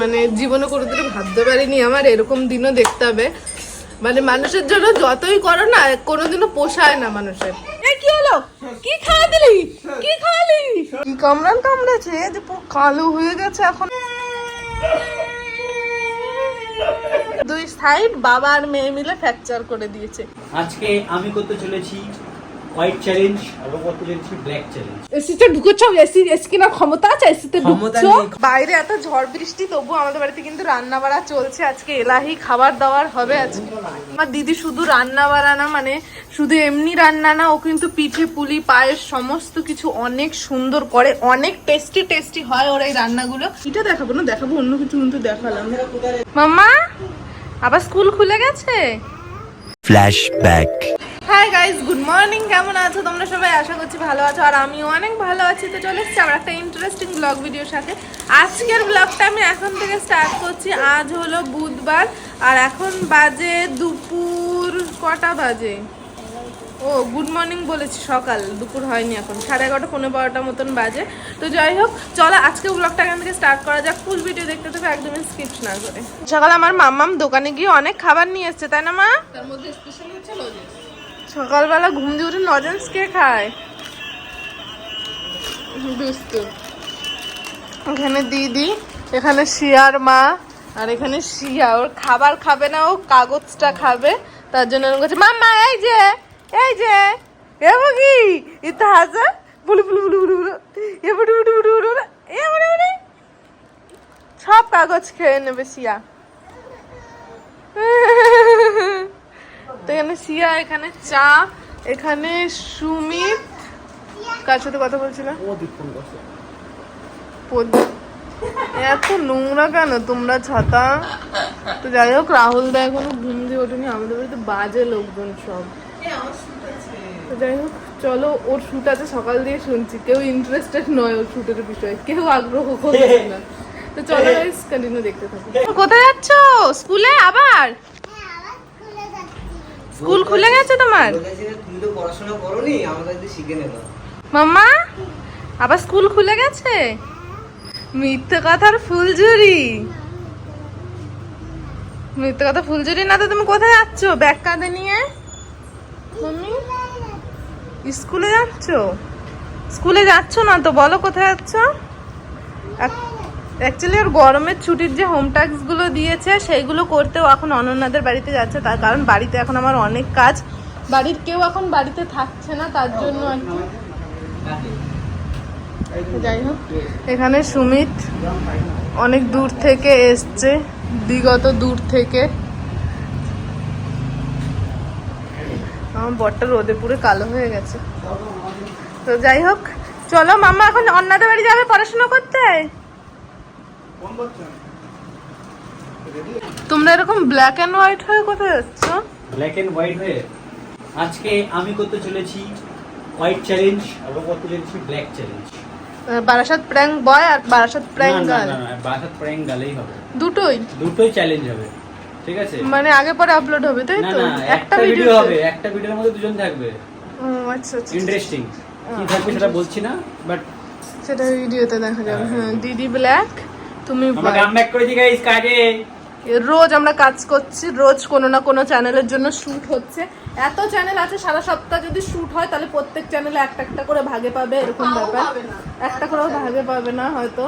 মানে জীবনে কোনোদিনও ভাবতে পারিনি আমার এরকম দিনও দেখতে হবে। মানে মানুষের জন্য যতই করো না কোনোদিনও পোষায় না মানুষের। কি হলো? কি খাওয়া দিলি? কি খাওয়ালি? কি কামড়ান কামড়েছে যে পুরো কালো হয়ে গেছে এখন। দুই সাইড বাবা আর মেয়ে মিলে ফ্র্যাকচার করে দিয়েছে। আজকে আমি করতে চলেছি হোয়াইট চ্যালেঞ্জ এবং করতে চলেছি ব্ল্যাক চ্যালেঞ্জ এসিতে ঢুকেছ? এসি এসি কেনার ক্ষমতা আছে? এসিতে ঢুকছো? বাইরে এত ঝড় বৃষ্টি তবু আমাদের বাড়িতে কিন্তু রান্না বাড়া চলছে আজকে। এলাহি খাবার দাবার হবে আজকে। আমার দিদি শুধু রান্না বাড়া না মানে শুধু এমনি রান্না না ও কিন্তু পিঠে পুলি পায়েস সমস্ত কিছু অনেক সুন্দর করে অনেক টেস্টি টেস্টি হয় ওর এই রান্নাগুলো। এটা দেখাবো না দেখাবো অন্য কিছু কিন্তু দেখালাম। মাম্মা আবার স্কুল খুলে গেছে? Flashback. Hi guys good morning কেমন আছো? তোমরা সবাই আশা করছি ভালো আছো। আর আমিও অনেক ভালো আছি। তো চলে এসেছি আমার একটা ইন্টারেস্টিং ব্লগ ভিডিওর সাথে। আজকের ব্লগটা আমি এখন থেকে স্টার্ট করছি। আজ হলো বুধবার। আর এখন বাজে দুপুর কটা বাজে? ও গুড মর্নিং বলেছি সকাল। দুপুর হয়নি এখন। সাড়ে এগারোটা পনেরো বারোটা মতন বাজে। তো যাই হোক, চলো আজকে ব্লগটা এখান থেকে স্টার্ট করা যাক। ফুল ভিডিও দেখতে থাকো, একদমই স্কিপ না করে। সকালে আমার মাম্মাম দোকানে গিয়ে অনেক খাবার নিয়ে এসছে, তাই না মা? তার মধ্যে স্পেশাল হচ্ছে সকালবেলা ঘুম দিয়ে উঠে নজেন্স কে খায়? দুস্তু এখানে দিদি এখানে শিয়ার মা আর এখানে শিয়া। ওর খাবার খাবে না ও কাগজটা খাবে। তার জন্য এরকম করছে মাম্মা এই যে এই যে এ বগি ইতা হাজা বুলু বুলু বুলু বুলু বুলু এ বুলু বুলু বুলু বুলু এ বুলু বুলু সব কাগজ খেয়ে নেবে শিয়া। তো এখানে সিয়া, এখানে চা, এখানে সুমিত কার সাথে কথা প্রদীপ। এত নোংরা কেন? তোমরা ছাতা। তো যাই হোক, রাহুল দা এখনও ঘুম দিয়ে ওঠেনি। আমাদের বাড়িতে বাজে লোকজন সব। তো যাই হোক, চলো, ওর শুট আছে, সকাল দিয়ে শুনছি। কেউ ইন্টারেস্টেড নয় ওর শুটের বিষয়ে। কেউ আগ্রহ করছে না। তো চলো কন্টিনিউ দেখতে থাকো। কোথায় যাচ্ছ? স্কুলে আবার? স্কুল খুলে গেছে তোমার? তুমি তো পড়াশোনা করোনি শিখে নেবা। মাম্মা আবার স্কুল খুলে গেছে? মিথ্যে কথার ফুলঝুরি। মিথ্যে কথা ফুলঝুরি না তো তুমি কোথায় যাচ্ছ? ব্যাগ কাঁধে নিয়ে? মাম্মি স্কুলে যাচ্ছ? স্কুলে যাচ্ছ না তো? বলো কোথায় যাচ্ছ? অ্যাকচুয়ালি ওর গরমের ছুটির যে হোমগুলো দিয়েছে, সেইগুলো করতেও এখন অনন্যাদের বাড়িতে যাচ্ছে, তার কারণ বাড়িতে এখন আমার অনেক কাজ। বাড়ির কেউ এখন বাড়িতে থাকছে না, তার জন্য আর কি। যাই হোক, এখানে সুমিত অনেক দূর থেকে এসছে, বিগত দূর থেকে। আমার বরটা রোদে পুরো কালো হয়ে গেছে। তো যাই হোক, চলো মামা এখন অন্যদের বাড়ি যাবে পড়াশোনা করতে? তোমরা এরকম ব্ল্যাক অ্যান্ড হোয়াইট হয়ে কোথায় যাচ্ছ? ব্ল্যাক এন্ড হোয়াইট হয়ে আজকে আমি করতে চলেছি হোয়াইট চ্যালেঞ্জ এবং করতে চলেছি black challenge Barasat prank boy আর বারাসাত প্র্যাঙ্ক গার্ল বাসাত প্র্যাঙ্ক গালেই হবে। দুটোই? দুটোই চ্যালেঞ্জ হবে ঠিক আছে? মানে আগে পরে আপলোড হবে তাই তো? একটা ভিডিও হবে একটা ভিডিওর মধ্যে দুজন থাকবে। ও আচ্ছা আচ্ছা ইন্টারেস্টিং কি থাকবে সেটা বলছি না বাট সেটা ভিডিওতে দেখা যাবে। হ্যাঁ দিদি ব্ল্যাক তুমি রোজ আমরা কাজ করছি রোজ কোনো না কোনো চ্যানেলের জন্য শুট হচ্ছে। এত চ্যানেল আছে সারা সপ্তাহ যদি শুট হয় তাহলে প্রত্যেক চ্যানেলে একটা একটা করে ভাগে পাবে এরকম ব্যাপার। একটা করেও ভাগে পাবে না হয়তো।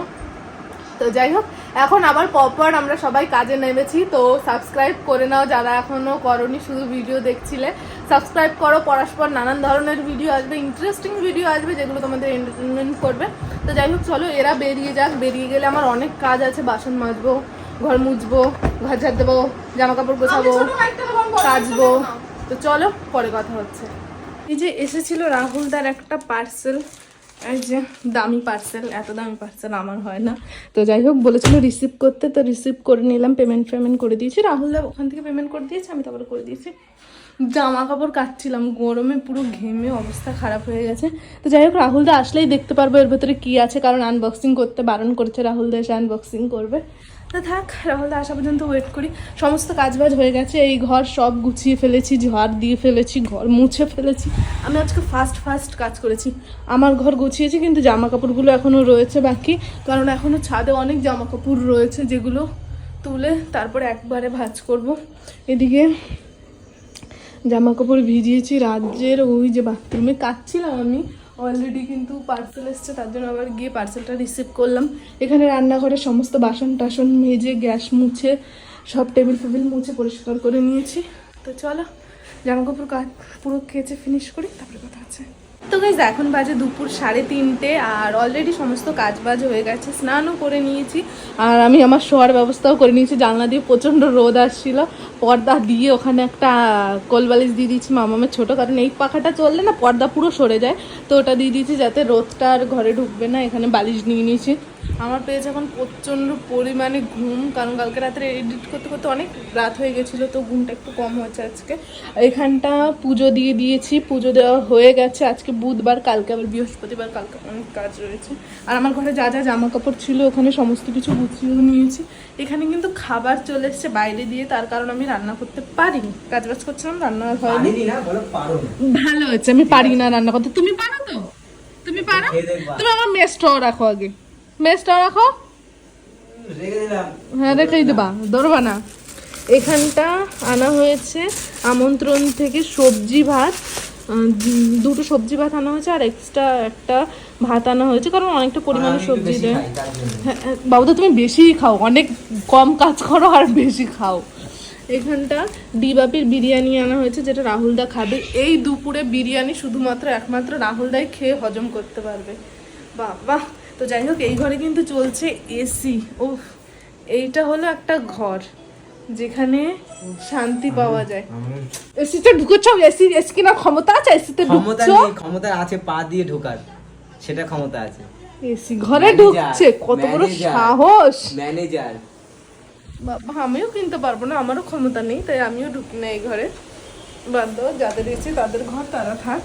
তো যাই হোক এখন আবার পরপর আমরা সবাই কাজে নেমেছি তো সাবস্ক্রাইব করে নাও যারা এখনও করনি শুধু ভিডিও দেখছিলে। সাবস্ক্রাইব করো পরস্পর নানান ধরনের ভিডিও আসবে ইন্টারেস্টিং ভিডিও আসবে যেগুলো তোমাদের এন্টারটেনমেন্ট করবে। তো যাই হোক চলো এরা বেরিয়ে যাক। বেরিয়ে গেলে আমার অনেক কাজ আছে বাসন মাজবো ঘর মুছবো ঘর ঝাড় দেবো জামা কাপড় গোছাবো কাচবো তো চলো পরে কথা হচ্ছে। এই যে এসেছিল রাহুলদার একটা পার্সেল এই যে দামি পার্সেল এত দামি পার্সেল আমার হয় না। তো যাই হোক, বলেছিল রিসিভ করতে, তো রিসিভ করে নিলাম পেমেন্ট পেমেন্ট করে দিয়েছি। রাহুলদা ওখান থেকে পেমেন্ট করে দিয়েছে, আমি তারপরে করে দিয়েছি। জামা কাপড় কাটছিলাম, গরমে পুরো ঘেমে অবস্থা খারাপ হয়ে গেছে। তো যাই হোক রাহুলদা আসলেই দেখতে পারব এর ভেতরে কী আছে, কারণ আনবক্সিং করতে বারণ করেছে রাহুলদা এসে আনবক্সিং করবে। তো থাক রাহুলদা আসা পর্যন্ত ওয়েট করি। সমস্ত কাজবাজ হয়ে গেছে, এই ঘর সব গুছিয়ে ফেলেছি, ঝাড় দিয়ে ফেলেছি, ঘর মুছে ফেলেছি। আমি আজকে ফার্স্ট ফার্স্ট কাজ করেছি। আমার ঘর গুছিয়েছি, কিন্তু জামা কাপড়গুলো এখনও রয়েছে বাকি। কারণ এখনও ছাদে অনেক জামা কাপড় রয়েছে, যেগুলো তুলে তারপরে একবারে ভাঁজ করব। এদিকে জামা কাপড় ভিজিয়েছি, রাজ্যের ওই যে বাথরুমে কাচ্ছিলাম আমি। অলরেডি কিন্তু পার্সেল এসছে, তার জন্য আবার গিয়ে পার্সেলটা রিসিভ করলাম। এখানে রান্নাঘরে সমস্ত বাসন টাসন মেজে, গ্যাস মুছে, সব টেবিল ফেবিল মুছে পরিষ্কার করে নিয়েছি। তো চলো জামা কাপড় কাজ পুরো খেয়েছে ফিনিশ করি, তারপরে কথা আছে তো গাইজ এখন বাজে দুপুর সাড়ে তিনটে আর অলরেডি সমস্ত কাজ বাজ হয়ে গেছে, স্নানও করে নিয়েছি আর আমি আমার শোয়ার ব্যবস্থাও করে নিয়েছি, জানলা দিয়ে প্রচণ্ড রোদ আসছিল, পর্দা দিয়ে ওখানে একটা কোলবালিশ দিয়ে দিয়েছি মামামের ছোটো, কারণ এই পাখাটা চললে না পর্দা পুরো সরে যায়, তো ওটা দিয়ে দিয়েছি যাতে রোদটা আর ঘরে ঢুকবে না, এখানে বালিশ নিয়ে নিয়েছি। আমার পেয়েছে এখন প্রচণ্ড পরিমাণে ঘুম কারণ কালকে রাত্রে এডিট করতে করতে অনেক রাত হয়ে গেছিল তো ঘুমটা একটু কম হয়েছে আজকে। এখানটা পুজো দিয়ে দিয়েছি পুজো দেওয়া হয়ে গেছে। আজকে বুধবার কালকে আবার বৃহস্পতিবার কালকে অনেক কাজ রয়েছে। আর আমার ঘরে যা যা জামা কাপড় ছিল ওখানে সমস্ত কিছু গুছিয়েও নিয়েছি। এখানে কিন্তু খাবার চলে এসছে বাইরে দিয়ে তার কারণ আমি রান্না করতে পারিনি। কাজ বাজ করছিলাম রান্না হয়নি। পারো ভালো হচ্ছে আমি পারি না রান্না করতে। তুমি পারো তো? তুমি পারো? তুমি আমার মেসটাও রাখো আগে। মেসটাও রাখো। হ্যাঁ রেখেই দেবা ধরবা না। এখানটা আনা হয়েছে আমন্ত্রণ থেকে সবজি ভাত। দুটো সবজি ভাত আনা হয়েছে আর এক্সট্রা একটা ভাত আনা হয়েছে কারণ অনেকটা পরিমাণে সবজি দেয়। হ্যাঁ হ্যাঁ, বাবুদা তুমি বেশিই খাও অনেক কম কাজ করো আর বেশি খাও। এখানটা ডিবাপির বিরিয়ানি আনা হয়েছে যেটা রাহুলদা খাবে। এই দুপুরে বিরিয়ানি শুধুমাত্র একমাত্র রাহুলদাই খেয়ে হজম করতে পারবে। বাবা তো যাই হোক এই ঘরে কিন্তু চলছে এসি ও এইটা হলো একটা ঘর যেখানে শান্তি পাওয়া যায়। এসিতে ঢুকেছ? এসি এসি কেনার ক্ষমতা আছে? এসিতে ক্ষমতা ঢুকছো? নেই ক্ষমতা আছে পা দিয়ে ঢোকার। সেটা ক্ষমতা আছে। এসি ঘরে ঢুকছে? কত বড় সাহস! ম্যানেজার বাবা আমিও কিনতে পারব না আমারও ক্ষমতা নেই তাই আমিও ঢুকি না এই ঘরে। বাদ দাও যাদের এসে তাদের ঘর তারা থাক।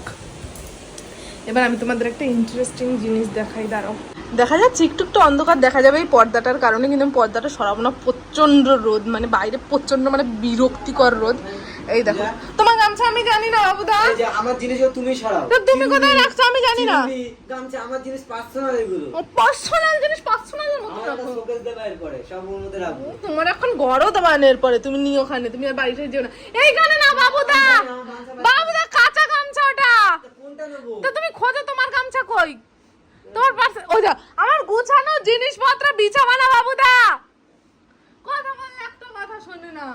এবার আমি তোমাদের একটা ইন্টারেস্টিং জিনিস দেখাই দাঁড়াও। দেখা যাচ্ছে একটু একটু অন্ধকার দেখা যাবে এই পর্দাটার কারণে কিন্তু আমি পর্দাটা সরাবো না প্রচণ্ড রোদ মানে বাইরে প্রচণ্ড মানে বিরক্তিকর রোদ। এই দেখো তোমার গামছা আমি জানি না বাবুদা। আমার জিনিসও তুমি সরাও। তুমি কোথায় রাখছো আমি জানি না। গামছা আমার জিনিস পার্সোনাল এগুলো। ও পার্সোনাল জিনিস পার্সোনাল শোকেস দেবা এরপরে সব মধ্যে রাখব। তোমার এখন গড়ও দেবানের পরে তুমি নিয়ে ওখানে তুমি আর বাড়িতে যেও না। এইখানে না বাবুদা! বাবুদা কাঁচা গামছা ওটা! কোনটা নেব? তো তুমি খোঁজো তোমার গামছা কই? তোমার পাশে ওই যা আমার গুছানো জিনিসপত্র বিছাবা বাবুদা। কথা বললে একটা কথা শোনে না।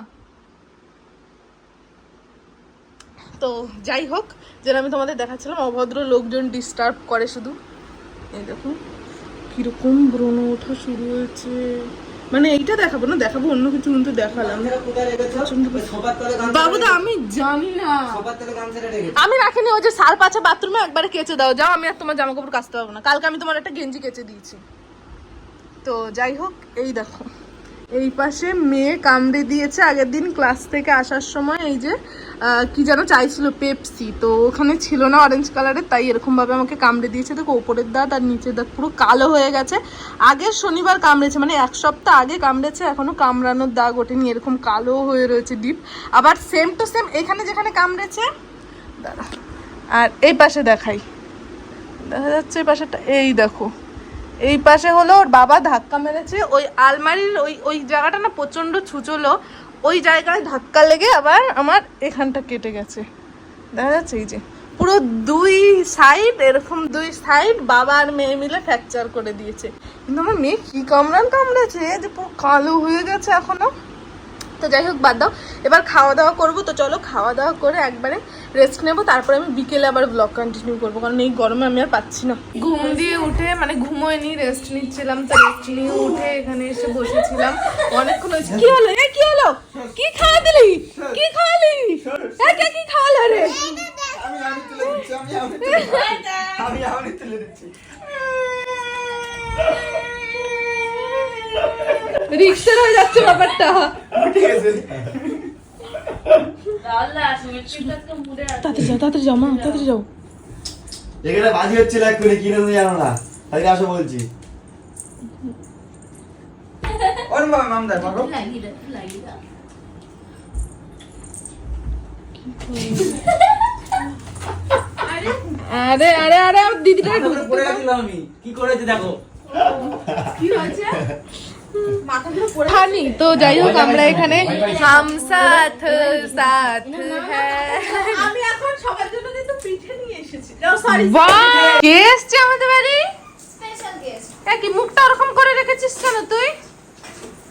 তো যাই হোক, যেটা আমি তোমাদের দেখাচ্ছিলাম, অভদ্র লোকজন ডিস্টার্ব করে শুধু। এই দেখুন, কীরকম ব্রণ ওঠা শুরু হয়েছে। মানে এইটা দেখাবো না দেখাবো অন্য কিছু কিন্তু দেখালাম। বাবুদা রেখেছো? আমি জানি না। আমি রাখিনি ওই যে সার্ফ আছে বাথরুমে একবারে কেচে দাও। যাও আমি আর তোমার জামা কাপড় কাচতে পারব না। কালকে আমি তোমার একটা গেঞ্জি কেচে দিয়েছি। তো যাই হোক এই দেখো। এই পাশে মেয়ে কামড়ে দিয়েছে আগের দিন ক্লাস থেকে আসার সময় এই যে কি যেন চাইছিল পেপসি তো ওখানে ছিল না অরেঞ্জ কালারের তাই এরকমভাবে আমাকে কামড়ে দিয়েছে। দেখো, ওপরের দাঁত আর নিচের দাঁত পুরো কালো হয়ে গেছে। আগের শনিবার কামড়েছে মানে এক সপ্তাহ আগে কামড়েছে এখনও কামড়ানোর দাগ ওঠেনি, এরকম কালো হয়ে রয়েছে ডিপ। আবার সেম টু সেম এখানে যেখানে কামড়েছে আর এই পাশে দেখাই। দেখা যাচ্ছে এই পাশেটা এই দেখো। এই পাশে হলো ওর বাবা ধাক্কা মেরেছে, ওই আলমারির ওই ওই জায়গাটা না প্রচণ্ড ছুচলো ওই জায়গায় ধাক্কা লেগে আবার আমার এখানটা কেটে গেছে। দেখা যাচ্ছে এই যে, পুরো দুই সাইড এরকম দুই সাইড বাবা আর মেয়ে মিলে ফ্র্যাকচার করে দিয়েছে। কিন্তু আমার মেয়ে কি কামড়ান কামড়েছে যে পুরো কালো হয়ে গেছে এখনও। তো যাই হোক, বাদ দাও। এবার খাওয়া দাওয়া করব, তো চলো খাওয়া দাওয়া করে একবারে রেস্ট নেব, তারপরে আমি বিকেলে আবার ব্লগ কন্টিনিউ করব, কারণ এই গরমে আমি আর পাচ্ছি না। ঘুম দিয়ে উঠে মানে ঘুমোয়নি রেস্ট নিচ্ছিলাম, তো রেস্ট নিয়ে উঠে এখানে এসে বসেছিলাম। অনেকক্ষণ কি হলো? কি খাওয়া দিলি? কি খাওয়ালি? এ কে কি খাওয়ালো রে? রিক্সের হয়ে যাচ্ছে ব্যাপারটা। তাড়াতাড়ি যাও তাড়াতাড়ি যাও মা তাড়াতাড়ি যাও। এখানে বাজি হচ্ছিল এক্ষুনি কিনে জানো না? তাদেরকে আসো বলছি। আরে। আরে আরে আমার দিদিটা পড়ে আমি। কি করেছে দেখো। ফানি তো যাই হোক আমরা এখানে হাম সাথ সাথ হ্যাঁ। আমি এখন সবার জন্য কিন্তু পিঠে নিয়ে এসেছি। সরি কে এসছে আমাদের বাড়ি? স্পেশাল গেস্ট কি মুখটা ওরকম করে রেখেছিস কেন তুই?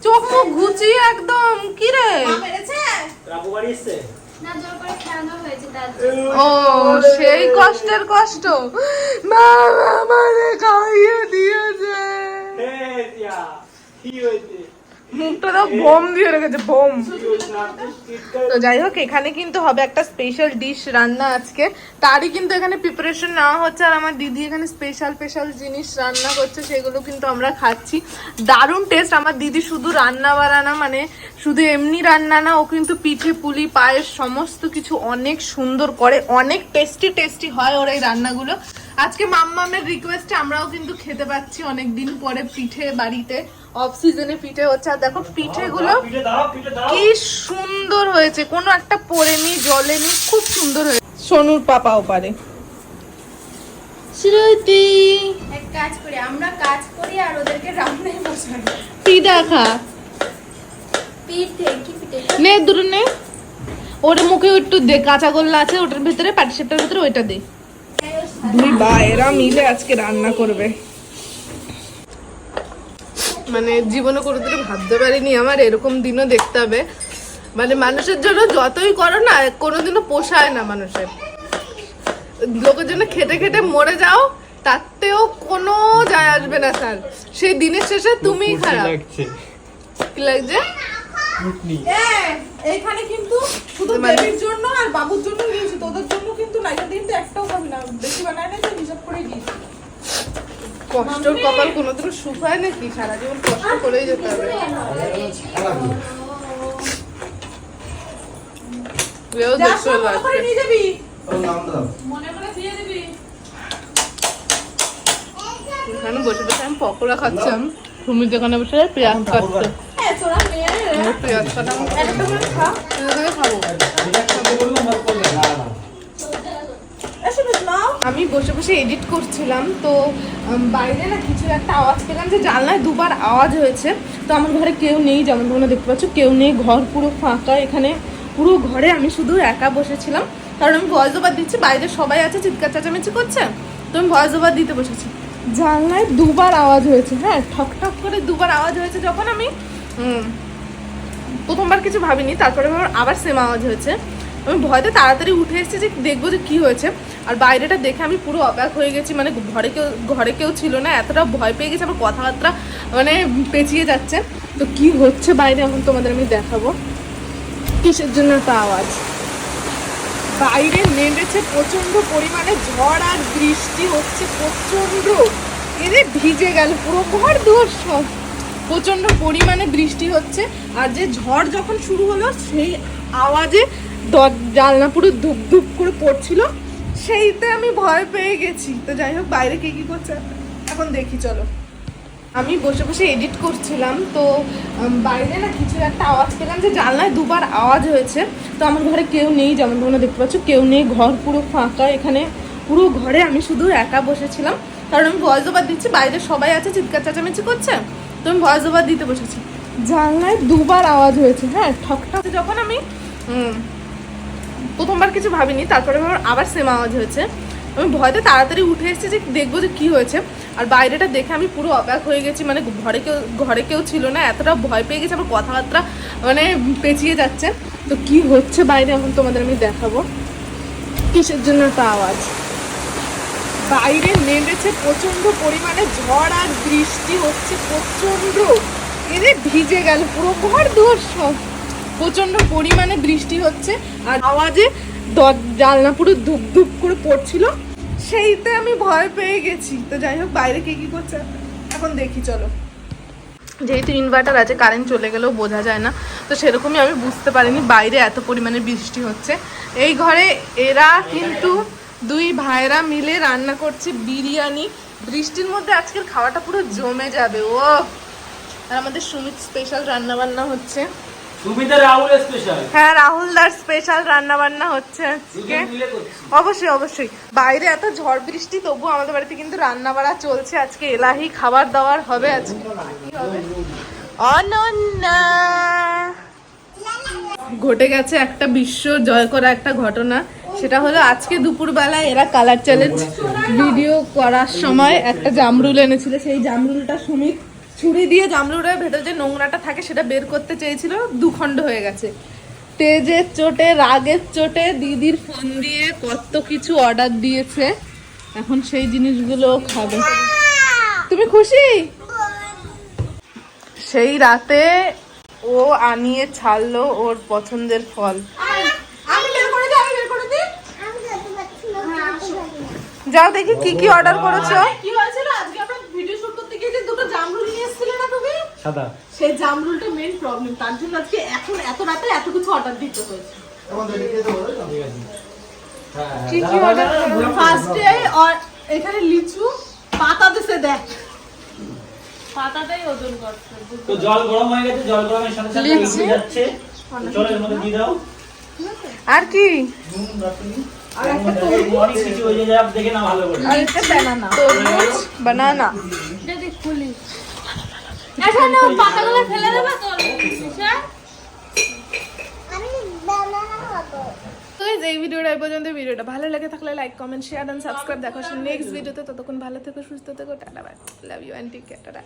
চোখ মুখ ঘুচিয়ে একদম কি রে। ও সেই কষ্টের কষ্ট। মা আমারে খাইয়ে দিয়েছে। হে কি হয়েছে? মুখটা তো দিয়ে রেখেছে তো যাই হোক, এখানে কিন্তু হবে একটা স্পেশাল ডিশ রান্না আজকে। তারই কিন্তু এখানে প্রিপারেশন নেওয়া হচ্ছে, আর আমার দিদি এখানে স্পেশাল স্পেশাল জিনিস রান্না করছে, সেগুলো কিন্তু আমরা খাচ্ছি। দারুণ টেস্ট আমার দিদি শুধু রান্না বাড়ানা মানে শুধু এমনি রান্না না, ও কিন্তু পিঠে, পুলি, পায়েস, সমস্ত কিছু অনেক সুন্দর করে, অনেক টেস্টি টেস্টি হয় ওর এই রান্নাগুলো। আজকে মাম্মামের রিকোয়েস্টে আমরাও কিন্তু খেতে পাচ্ছি অনেক দিন পরে পিঠে বাড়িতে। অফ সিজনে পিঠে হচ্ছে। আর দেখো পিঠেগুলো কি সুন্দর হয়েছে। কোনো একটা পড়েনি জলেনি খুব সুন্দর হয়েছে। সোনুর পাপাও পারে শ্রুতি। এক কাজ করি আমরা কাজ করি আর ওদেরকে রান্নায় বসাই। পিঠা খা পিঠে কি পিঠে? নে দুটো নে। ওর মুখে একটু দে কাঁচা গোল্লা আছে ওটার ভিতরে পাটিসাপটার ভিতরে ওইটা দে। দুই ভাইয়েরা মিলে আজকে রান্না করবে। মানে জীবনে কোনোদিনও ভাবতে পারিনি আমার এরকম দিনও দেখতে হবে। মানে মানুষের জন্য যতই করো না কোনোদিনও পোষায় না মানুষের। লোকের জন্য খেটে খেটে মরে যাও তাতেও কোনো যায় আসবে না স্যার। সেই দিনের শেষে তুমিই খারাপ। কি লাগছে? এইখানে কিন্তু শুধু মানে- জন্য আর বাবুর জন্য নিয়েছি তোদের জন্য কিন্তু না এটা কিন্তু একটাও খাবি না বেশি বানায় না তো হিসাব করে দিয়েছি কষ্টর কপাল কোনোদিনও সুখ হয় নাকি? সারা জীবন কষ্ট করেই যেতে হবে। এখানে বসে বসে আমি পকোড়া খাচ্ছিলাম। সুমির দোকানে বসে পেঁয়াজ কাটছে। হ্যাঁ পেঁয়াজ কাটা আমার একটা করে খা। তুই থেকে খাব এসে বেশ নাও আমি বসে বসে এডিট করছিলাম, তো বাইরে না কিছু একটা আওয়াজ পেলাম যে জানলায় দুবার আওয়াজ হয়েছে। তো আমার ঘরে কেউ নেই যেমন তোমরা দেখতে পাচ্ছ, কেউ নেই, ঘর পুরো ফাঁকা, এখানে পুরো ঘরে আমি শুধু একা বসেছিলাম। কারণ আমি ভয়েস ওভার দিচ্ছি, বাইরে সবাই আছে, চিৎকার চেঁচামেচি করছে, তো আমি ভয়েস ওভার দিতে বসেছি। জানলায় দুবার আওয়াজ হয়েছে হ্যাঁ ঠক ঠক করে দুবার আওয়াজ হয়েছে যখন আমি প্রথমবার কিছু ভাবিনি, তারপরে আমার আবার সেম আওয়াজ হয়েছে। আমি ভয়তে তাড়াতাড়ি উঠে এসেছি যে দেখব যে কি হয়েছে। আর বাইরেটা দেখে আমি পুরো অবাক হয়ে গেছি মানে ঘরে কেউ ঘরে কেউ ছিল না, এতটা ভয় পেয়ে গেছে, আমার কথাবার্তা মানে পেঁচিয়ে যাচ্ছে। তো কি হচ্ছে বাইরে এখন তোমাদের আমি দেখাবো। কিসের জন্য একটা আওয়াজ? বাইরে নেমেছে প্রচণ্ড পরিমাণে ঝড় আর বৃষ্টি হচ্ছে প্রচণ্ড এদের ভিজে গেল, পুরো ঘর দুয়ার সব। প্রচণ্ড পরিমাণে বৃষ্টি হচ্ছে, আর যে ঝড় যখন শুরু হলো, সেই আওয়াজে জানলা পুরো ধুপ ধুপ করে পড়ছিল। সেইতে আমি ভয় পেয়ে গেছি। তো যাই হোক, বাইরে কে কি করছে? এখন দেখি, চলো। আমি বসে বসে এডিট করছিলাম, তো বাইরে না কিছু একটা আওয়াজ পেলাম যে জানলায় দুবার আওয়াজ হয়েছে। তো আমার ঘরে কেউ নেই, যেমন তোমরা দেখতে পাচ্ছ, কেউ নেই, ঘর পুরো ফাঁকা এখানে। পুরো ঘরে আমি শুধু একা বসেছিলাম। কারণ আমি ভয়েস ওভার দিচ্ছি, বাইরে সবাই আছে, চিৎকার চেঁচামেচি করছে। তো আমি ভয়েস ওভার দিতে বসেছি। জানলায় দুবার আওয়াজ হয়েছে হ্যাঁ ঠক ঠক যখন আমি প্রথমবার কিছু ভাবিনি, তারপরে আমার আবার সেম আওয়াজ হয়েছে। আমি ভয়তে তাড়াতাড়ি উঠে এসেছি যে দেখব যে কী হয়েছে। আর বাইরেটা দেখে আমি পুরো অবাক হয়ে গেছি মানে ঘরে কেউ ঘরে কেউ ছিল না, এতটা ভয় পেয়ে গেছে, আমার কথাবার্তা মানে পেঁচিয়ে যাচ্ছে। তো কি হচ্ছে বাইরে এখন তোমাদের আমি দেখাবো। কিসের জন্য একটা আওয়াজ? বাইরে নেমেছে প্রচণ্ড পরিমাণে ঝড় আর বৃষ্টি হচ্ছে প্রচণ্ড। এদের ভিজে গেল, পুরো ঘর দুয়ার সব। প্রচণ্ড পরিমাণে বৃষ্টি হচ্ছে আর আওয়াজে জানলা পুরো ধুপ ধুপ করে পড়ছিল। সেইতে আমি ভয় পেয়ে গেছি। তো যাই হোক, বাইরে কে কি করছে? এখন দেখি, চলো। যেহেতু ইনভার্টার আছে কারেন্ট চলে গেলেও বোঝা যায় না। তো সেরকমই আমি বুঝতে পারিনি বাইরে এত পরিমাণে বৃষ্টি হচ্ছে। এই ঘরে এরা কিন্তু দুই ভাইরা মিলে রান্না করছে বিরিয়ানি। বৃষ্টির মধ্যে আজকের খাওয়াটা পুরো জমে যাবে। ও আর আমাদের সুমিত স্পেশাল রান্না বান্না হচ্ছে। সুমিতা রাহুল স্পেশাল হ্যাঁ রাহুল দার স্পেশাল রান্না বান্না হচ্ছে আজকে। অবশ্যই অবশ্যই। বাইরে এত ঝড় বৃষ্টি তবু আমাদের বাড়িতে কিন্তু রান্না বাড়া চলছে আজকে। এলাহি খাবার দাবার হবে আজকে। হবে? অনন্যা। ঘটে গেছে একটা বিশ্ব জয় করা একটা ঘটনা। সেটা হলো আজকে দুপুরবেলায় এরা কালার চ্যালেঞ্জ ভিডিও করার সময় একটা জামরুল এনেছিল। সেই জামরুলটা সুমিত ছুরি দিয়ে জামরুলের ভেতরে যে নোংরাটা থাকে সেটা বের করতে চেয়েছিল দুখণ্ড হয়ে গেছে। তেজের চোটে রাগের চোটে দিদির ফোন দিয়ে কত কিছু অর্ডার দিয়েছে। এখন সেই জিনিসগুলো খাবে। তুমি খুশি? সেই রাতে ও আনিয়ে ছাড়লো ওর পছন্দের ফল। দিই যাও দেখি কি কি অর্ডার করেছ কি হয়েছিল আজকে আমরা ভিডিও শুট করতে গিয়ে যে দুটো জামরুল নিয়ে এসেছিলে না তুমি সাদা। সেই জামরুলটা মেইন প্রবলেম তার জন্য আজকে এখন এত রাতে এত কিছু অর্ডার দিতে হয়েছে। অর্ডার ফার্স্টে এখানে লিচু? পাতা দিছে দেখ। পাতাটাই ওজন করছে তো জল গরম হয়ে গেছে জল গরমের সাথে সাথে যাচ্ছে। চলো এর মধ্যে দিয়ে দাও। আর কি? আর একটা অনেক কিছু হয়ে যায় দেখে না ভালো করে। আর একটা ব্যানানা তরমুজ বানানা এখানে পাতাগুলো ফেলে দেবে তো। তো guys, এই ভিডিওটা এই পর্যন্ত ভিডিওটা ভালো লাগে থাকলে like comment share and subscribe দেখো নেক্সট ভিডিওতে ততক্ষণ ভালো থেকো সুস্থ থেকো tata bye love you and take care tata.